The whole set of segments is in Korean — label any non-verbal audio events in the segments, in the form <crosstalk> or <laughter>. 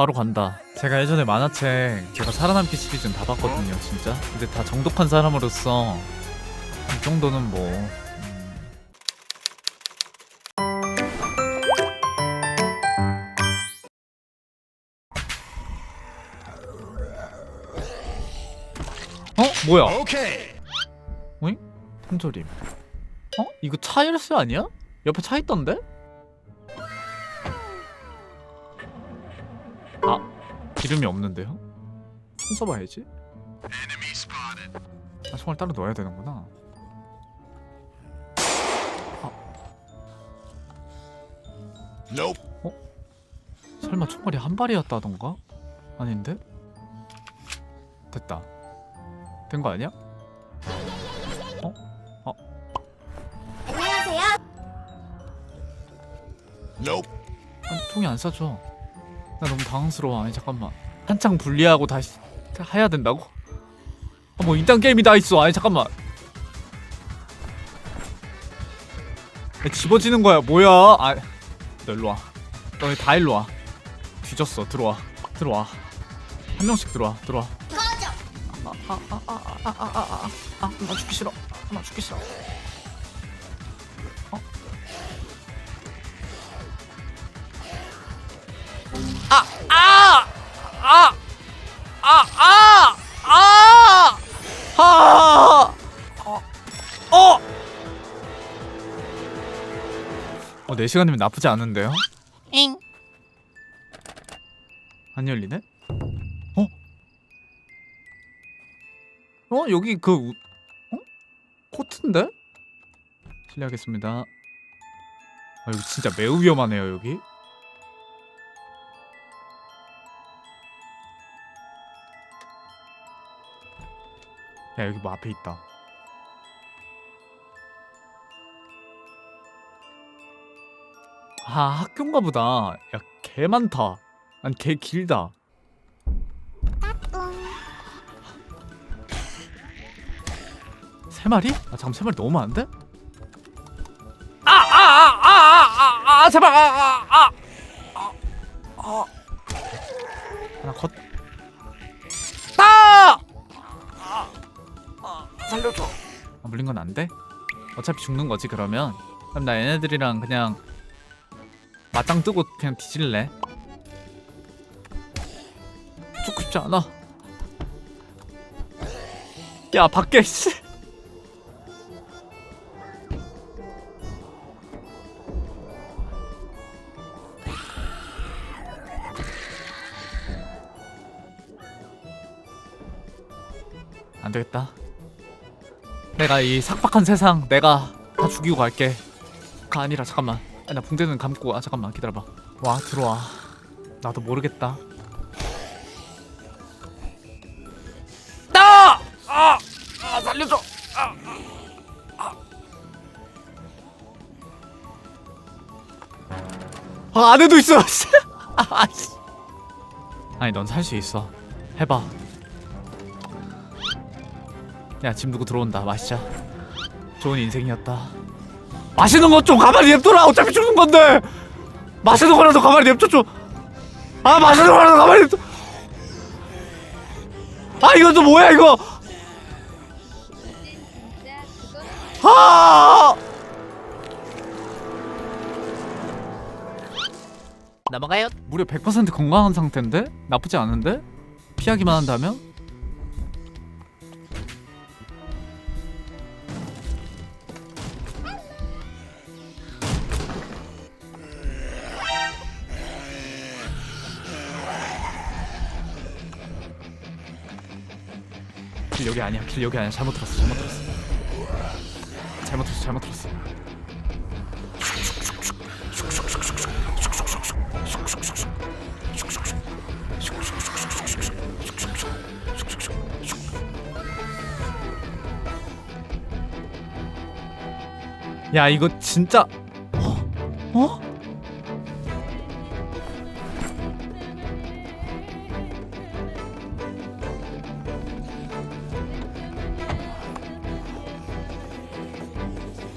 바로 간다. 제가 예전에 만화책 제가 살아남기 시리즈는 다 봤거든요, 진짜. 근데 다 정독한 사람으로서 이 정도는 뭐. 음. 어? 뭐야? 오케이. 어잉? 통조림. 어? 이거 차 열쇠 아니야? 옆에 차 있던데? 아, 기름이 없는데요? 총 써봐야지. 아, 총알 따로 넣어야 되는구나. Nope. 설마 총알이 한 발이었다던가? 아닌데? 됐다. 된 거 아니야? 안녕하세요. Nope. 아니, 총이 안 쏴져. 나 너무 당황스러워 아니 잠깐만 한창 분리하고 다시 해야 된다고? 아, 뭐 인당 게임이 다 있어 아니 잠깐만 야, 집어지는 거야 뭐야 아 일로와 너네 다 일로와 뒤졌어 들어와 들어와 한 명씩 들어와 들어와 꺼져 아아아아아아아나 죽기 싫어 나 죽기 싫어 어, 4시간이면 나쁘지 않은데요? 잉. 안 열리네? 어? 어? 여기 그 우- 어? 코트인데? 실례하겠습니다. 아 여기 진짜 매우 위험하네요 여기. 야 여기 뭐 앞에 있다. 아 학교인가 보다. 야 개 많다. 아니 개 길다. 세 마리? 아 잠깐 세 마리 너무 많은데? 아아아아아아 제발 아아아 아 아, 하나 컷. 아! 아, 아 살려줘. 아, 물린 건 안 돼? 어차피 죽는 거지 그러면. 그럼 나 얘네들이랑 그냥 맞짱 뜨고 그냥 뒤질래. 죽고 싶지 않아. 야 밖에 씨. 안 되겠다. 내가 이 삭박한 세상 내가 다 죽이고 갈게. 가 아니라 잠깐만. 아, 나 붕대는 감고 아 잠깐만 기다려봐. 와 들어와. 나도 모르겠다. 나! 아! 아 살려줘. 아! 아! 아! 아 안에도 있어. <laughs> 씨. 아, 씨. 아니 넌 살 수 있어. 해봐. 야 지금 누구 들어온다. 마시자. 좋은 인생이었다. 마시는 것 좀 가만히 냅둬라. 어차피 죽는 건데. 마시는 거라도 가만히 냅둬 줘. 아 마시는 거라도 가만히 냅둬. 아 이건 또 뭐야 이거? 아! 넘어가요. 무려 100% 건강한 상태인데? 나쁘지 않은데? 피하기만 한다면? 길 여기 아니야. 길 여기 아니야. 잘못 들었어. 잘못 들었어. 잘못 들었어. 잘못 들었어. 야 이거 진짜 어? 어?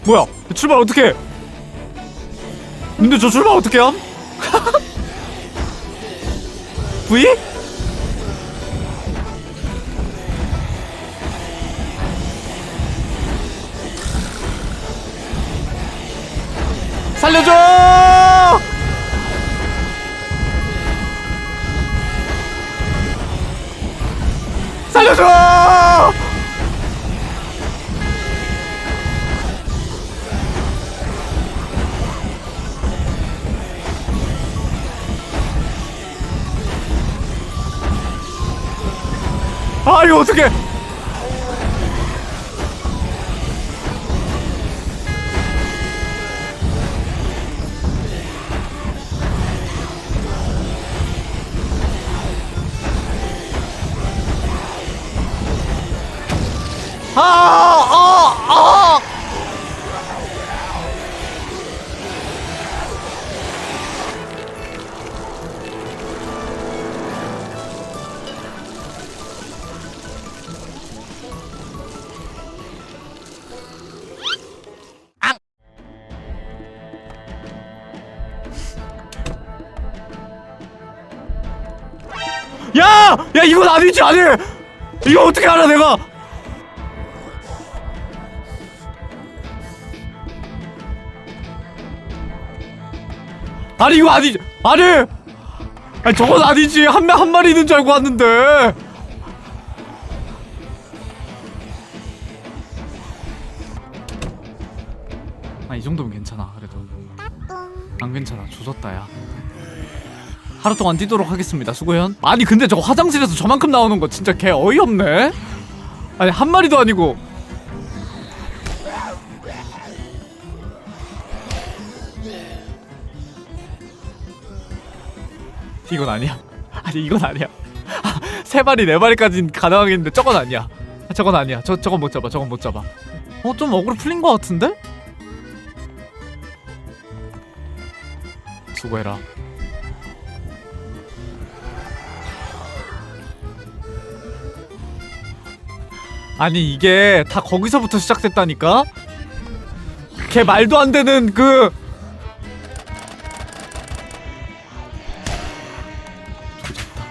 뭐야 출발 어떻게 해 근데 저 출발 어떻게 함? V? 살려줘! 살려줘! 어떻게 야! 야 이건 아니지 아니! 이거 어떻게 알아 내가? 아니 이거 아니지 아니! 아니 저건 아니지 한명한 마리 있는 줄 알고 왔는데 아 이 정도면 괜찮아 그래도 안 괜찮아 조졌다 야 하루 동안 뛰도록 하겠습니다. 수고현. 아니 근데 저거 화장실에서 저만큼 나오는 거 진짜 개 어이없네. 아니 한 마리도 아니고. 이건 아니야. 아니 이건 아니야. 아, <laughs> 세 마리 네 마리까진 가능하겠는데 저건 아니야. 아, 저건 아니야. 저 저건 못 잡아 저건 못 잡아. 어좀 어그로 풀린 거 같은데? 수고해라 아니 이게 다 거기서부터 시작됐다니까? 걔 말도 안 되는 그 조졌다.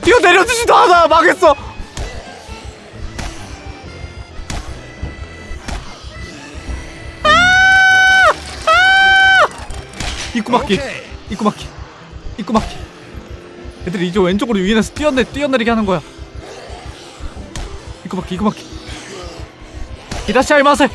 뛰어 내려주지도 않아 망했어 입구 막기. 입구 막기 막기 애들이 이제 왼쪽으로 유인해서 뛰어내 뛰어내리게 하는 거야. 입구 막기 입구 막기 이라시아이 마세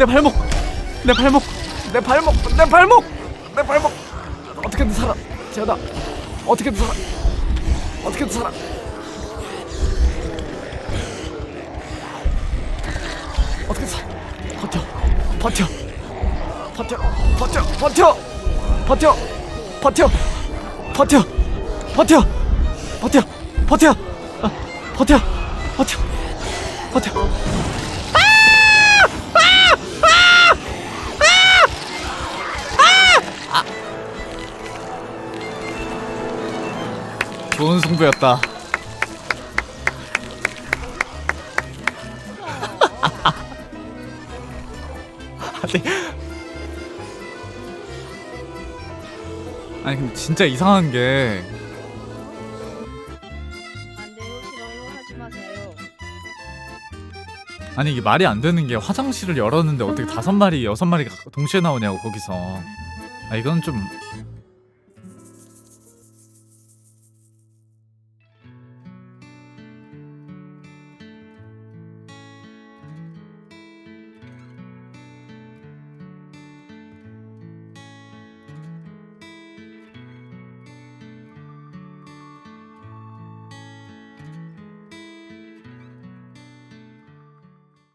내 발목 내 발목 내 발목 내 발목 내 발목 어떻게든 살아 재현아 어떻게든 살아 어떻게든 살아 어떻게든 살아 버텨 버텨 버텨 버텨 버텨 버텨 버텨 버텨 버텨 버텨 버텨 아, 버텨 버텨 버텨 좋은 승부였다. 아니, 아니 근데 진짜 이상한 게 안 돼요. 싫어요. 하지 마세요. 아니 이게 말이 안 되는 게 화장실을 열었는데 어떻게 다섯 마리 여섯 마리가 동시에 나오냐고 거기서 아 이건 좀